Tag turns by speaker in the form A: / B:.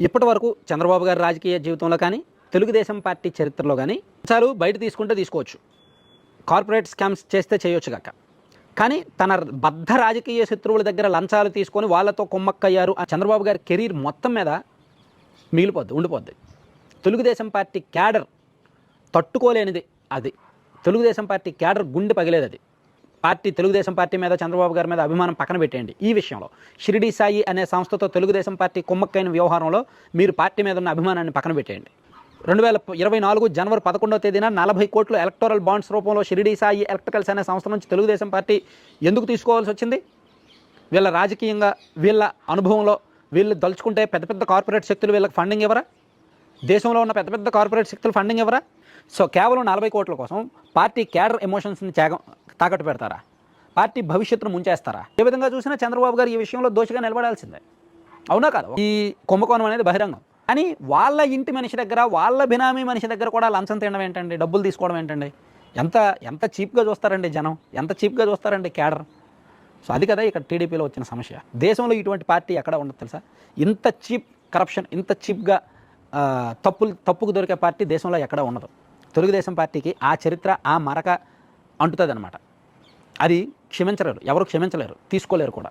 A: ఇప్పటి వరకు చంద్రబాబు గారి రాజకీయ జీవితంలో కానీ తెలుగుదేశం పార్టీ చరిత్రలో కానీ చాలు బయట తీసుకుంటే తీసుకోవచ్చు. కార్పొరేట్ స్కామ్స్ చేస్తే చేయొచ్చు కాక. కానీ తన బద్ధ రాజకీయ శత్రువుల దగ్గర లంచాలు తీసుకొని వాళ్ళతో కుమ్మక్కయ్యారు ఆ చంద్రబాబు గారి కెరీర్ మొత్తం మీద మిగిలిపోద్ది ఉండిపోద్ది. తెలుగుదేశం పార్టీ క్యాడర్ తట్టుకోలేనిది అది. తెలుగుదేశం పార్టీ క్యాడర్ గుండె పగిలేదు అది పార్టీ తెలుగుదేశం పార్టీ మీద చంద్రబాబు గారి మీద అభిమానం పక్కన పెట్టేయండి. ఈ విషయంలో షిరిడి సాయి అనే సంస్థతో తెలుగుదేశం పార్టీ కుమ్మక్కైన వ్యవహారంలో మీరు పార్టీ మీద ఉన్న అభిమానాన్ని పక్కన పెట్టేయండి. రెండు వేల ఇరవై నాలుగు జనవరి పదకొండవ తేదీన నలభై కోట్లు ఎలక్టోరల్ బాండ్స్ రూపంలో షిరిడి సాయి ఎలక్ట్రికల్స్ అనే సంస్థ నుంచి తెలుగుదేశం పార్టీ ఎందుకు తీసుకోవాల్సి వచ్చింది? వీళ్ళ రాజకీయంగా వీళ్ళ అనుభవంలో వీళ్ళు దలుచుకుంటే పెద్ద పెద్ద కార్పొరేట్ శక్తులు వీళ్ళకి ఫండింగ్ ఇవ్వరా? దేశంలో ఉన్న పెద్ద పెద్ద కార్పొరేట్ శక్తులు ఫండింగ్ ఇవ్వరా? సో కేవలం నలభై కోట్ల కోసం పార్టీ క్యాడర్ ఎమోషన్స్ని త్యాగం తాకట్టు పెడతారా? పార్టీ భవిష్యత్తును ముంచేస్తారా? ఏ విధంగా చూసినా చంద్రబాబు గారు ఈ విషయంలో దోషిగా నిలబడాల్సిందే. అవునా కాదు? ఈ కుంభకోణం అనేది బహిరంగం. కానీ వాళ్ళ ఇంటి మనిషి దగ్గర వాళ్ళ బినామీ మనిషి దగ్గర కూడా లంచం తినడం ఏంటండి? డబ్బులు తీసుకోవడం ఏంటండి? ఎంత ఎంత చీప్గా చూస్తారండి జనం? ఎంత చీప్గా చూస్తారండి కేడర్ సో అది కదా ఇక్కడ టీడీపీలో వచ్చిన సమస్య. దేశంలో ఇటువంటి పార్టీ ఎక్కడ ఉండదు తెలుసా? ఇంత చీప్ కరప్షన్ ఇంత చీప్గా తప్పులు తప్పుకు దొరికే పార్టీ దేశంలో ఎక్కడ ఉండదు. తెలుగుదేశం పార్టీకి ఆ చరిత్ర ఆ మరక అంటుతుంది అనమాట అది క్షమించలేరు. ఎవరు క్షమించలేరు. తీసుకోలేరు కూడా.